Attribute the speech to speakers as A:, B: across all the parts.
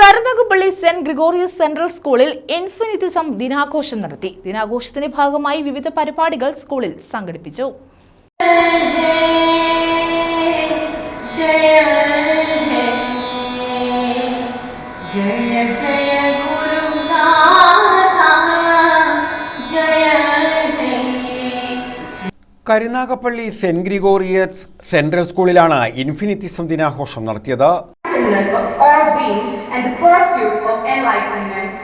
A: കരുനകുപ്പള്ളി saint Gregorios central സ്കൂളിൽ ഇൻഫിനിറ്റിസം ദിനാഘോഷം നടത്തി. ദിനാഘോഷത്തിന്റെ ഭാഗമായി വിവിധ പരിപാടികൾ സ്കൂളിൽ സംഘടിപ്പിച്ചു.
B: കരുനാഗപ്പള്ളി സെന്റ് ഗ്രിഗോറിയസ് സെൻട്രൽ സ്കൂളിലാണ് ഇൻഫിനിറ്റിസം ദിനാഘോഷം നടത്തിയത്.
C: Of all beings and the pursuit of enlightenment.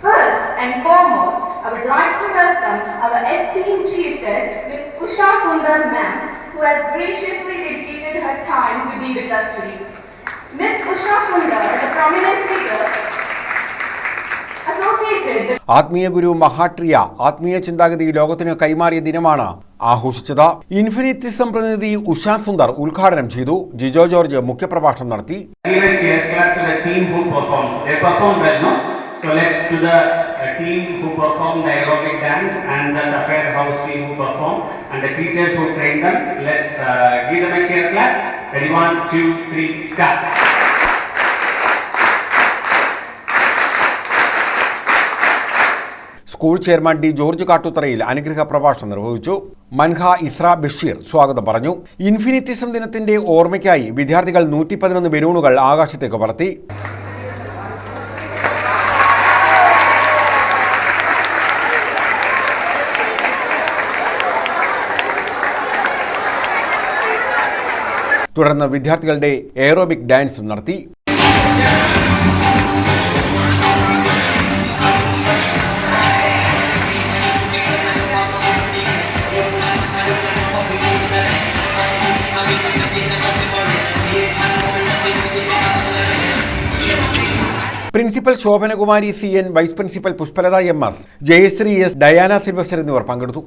C: First and foremost, I would like to welcome our esteemed chiefess, Ms. Usha Sundar ma'am, who has graciously dedicated her time to be with us today. Ms. Usha Sundar is a prominent figure
B: ആത്മീയ ഗുരു മഹാട്രിയ ആത്മീയ ചിന്താഗതി ലോകത്തിന് കൈമാറിയ ദിനമാണ് ആഘോഷിച്ചത്. ഇൻഫിനിറ്റിസം പ്രതിനിധി ഉഷാ സുന്ദർ ഉദ്ഘാടനം ചെയ്തു. ജിജോ ജോർജ് മുഖ്യപ്രഭാഷണം നടത്തി.
D: Everyone, two, three, start.
B: School chairman D George കാട്ടുത്തറയിൽ അനുഗ്രഹ പ്രഭാഷണം നിർവഹിച്ചു. മൻഹ ഇസ്ര ബഷീർ സ്വാഗതം പറഞ്ഞു. ഇൻഫിനിറ്റിസം ദിനത്തിന്റെ ഓർമ്മയ്ക്കായി വിദ്യാർത്ഥികൾ നൂറ്റി പതിനൊന്ന് ബലൂണുകൾ ആകാശത്തേക്ക് പറത്തി. തുടർന്ന് വിദ്യാർത്ഥികളുടെ എയറോബിക് ഡാൻസും നടത്തി. Principal Shobhanakumari C N vice principal Pushpalatha M S Jayasree S Diana Silvester എന്നിവർ പങ്കെടുത്തു.